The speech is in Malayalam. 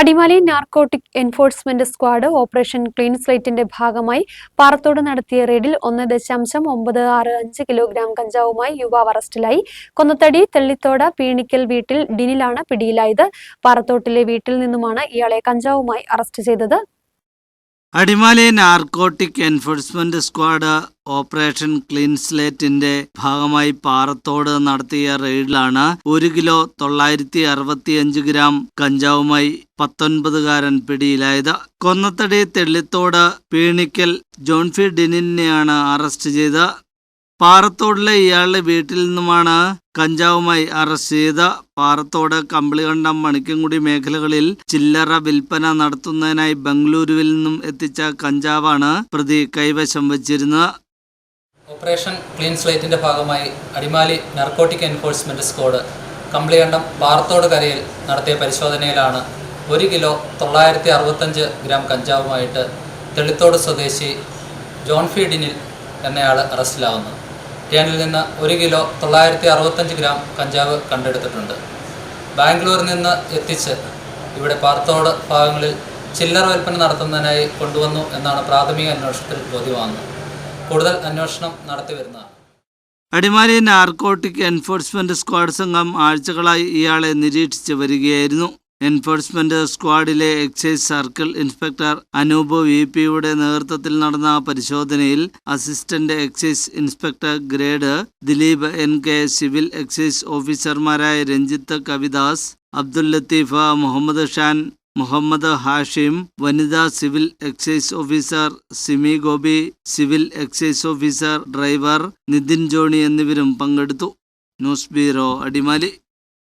Adimali narcotic enforcement squad operation clean സ്ലൈറ്റിന്റെ ഭാഗമായി പാറത്തോട് നടത്തിയ റെയ്ഡിൽ ഒന്ന് ദശാംശം ഒമ്പത് ആറ് അഞ്ച് കിലോഗ്രാം കഞ്ചാവുമായി യുവാവ് അറസ്റ്റിലായി. കൊന്നത്തടി തെള്ളിത്തോട പീണിക്കൽ വീട്ടിൽ ഡിനിലാണ് പിടിയിലായത്. പാറത്തോട്ടിലെ വീട്ടിൽ നിന്നുമാണ് ഇയാളെ കഞ്ചാവുമായി അറസ്റ്റ് ചെയ്തത്. Adimali narcotic enforcement squad operation clean സ്ലേറ്റിന്റെ ഭാഗമായി പാറത്തോട് നടത്തിയ റെയ്ഡിലാണ് ഒരു കിലോ തൊള്ളായിരത്തി അറുപത്തിയഞ്ച് ഗ്രാം കഞ്ചാവുമായി പത്തൊൻപതുകാരൻ പിടിയിലായത്. കൊന്നത്തടി തെള്ളിത്തോട് പീണിക്കൽ ജോൺഫി ഡിനിനെയാണ് അറസ്റ്റ് ചെയ്ത്. പാറത്തോടിലെ ഇയാളുടെ വീട്ടിൽ നിന്നുമാണ് കഞ്ചാവുമായി അറസ്റ്റ് ചെയ്ത. പാറത്തോട് കമ്പിളികണ്ടം മണിക്കൻകുടി മേഖലകളിൽ ചില്ലറ വിൽപ്പന നടത്തുന്നതിനായി ബംഗളൂരുവിൽ നിന്നും എത്തിച്ച കഞ്ചാവാണ് പ്രതി കൈവശം വച്ചിരുന്നത്. ഓപ്പറേഷൻ ക്ലീൻ സ്ലേറ്റിന്റെ ഭാഗമായി അടിമാലി നർക്കോട്ടിക് എൻഫോഴ്സ്മെന്റ് സ്ക്വാഡ് കമ്പ്ലിയണ്ടം പാറത്തോട് കരയിൽ നടത്തിയ പരിശോധനയിലാണ് ഒരു കിലോ തൊള്ളായിരത്തി അറുപത്തഞ്ച് ഗ്രാം കഞ്ചാവുമായിട്ട് തെളിത്തോട് സ്വദേശി ജോൺ ഫീഡിനിൽ എന്നയാൾ അറസ്റ്റിലാവുന്നത്. ഇയാളിൽ നിന്ന് ഒരു കിലോ തൊള്ളായിരത്തി അറുപത്തഞ്ച് ഗ്രാം കഞ്ചാവ് കണ്ടെടുത്തിട്ടുണ്ട്. ബാംഗ്ലൂരിൽ നിന്ന് എത്തിച്ച് ഇവിടെ പാറത്തോട് ഭാഗങ്ങളിൽ ചില്ലറ വിൽപ്പന നടത്തുന്നതിനായി കൊണ്ടുവന്നു എന്നാണ് പ്രാഥമിക അന്വേഷണത്തിൽ ബോധ്യമാകുന്നത്. കൂടുതൽ അന്വേഷണം നടത്തി വരുന്നതാണ്. അടിമാലി നാർക്കോട്ടിക് എൻഫോഴ്സ്മെന്റ് സ്ക്വാഡ് സംഘം ആഴ്ചകളായി ഇയാളെ നിരീക്ഷിച്ചു വരികയായിരുന്നു. Enforcement സ്ക്വാഡിലെ excise circle inspector Anoop V പിയുടെ നേതൃത്വത്തിൽ നടന്ന പരിശോധനയിൽ assistant excise inspector grade Dileep N K civil excise ഓഫീസർമാരായ രഞ്ജിത്ത് കവിദാസ് അബ്ദുൽ ലത്തീഫ് മുഹമ്മദ് ഷാൻ മുഹമ്മദ് ഹാഷിം വനിതാ civil excise officer Simi Gopi civil excise officer driver Nithin Johny എന്നിവരും പങ്കെടുത്തു. News bureau Adimali.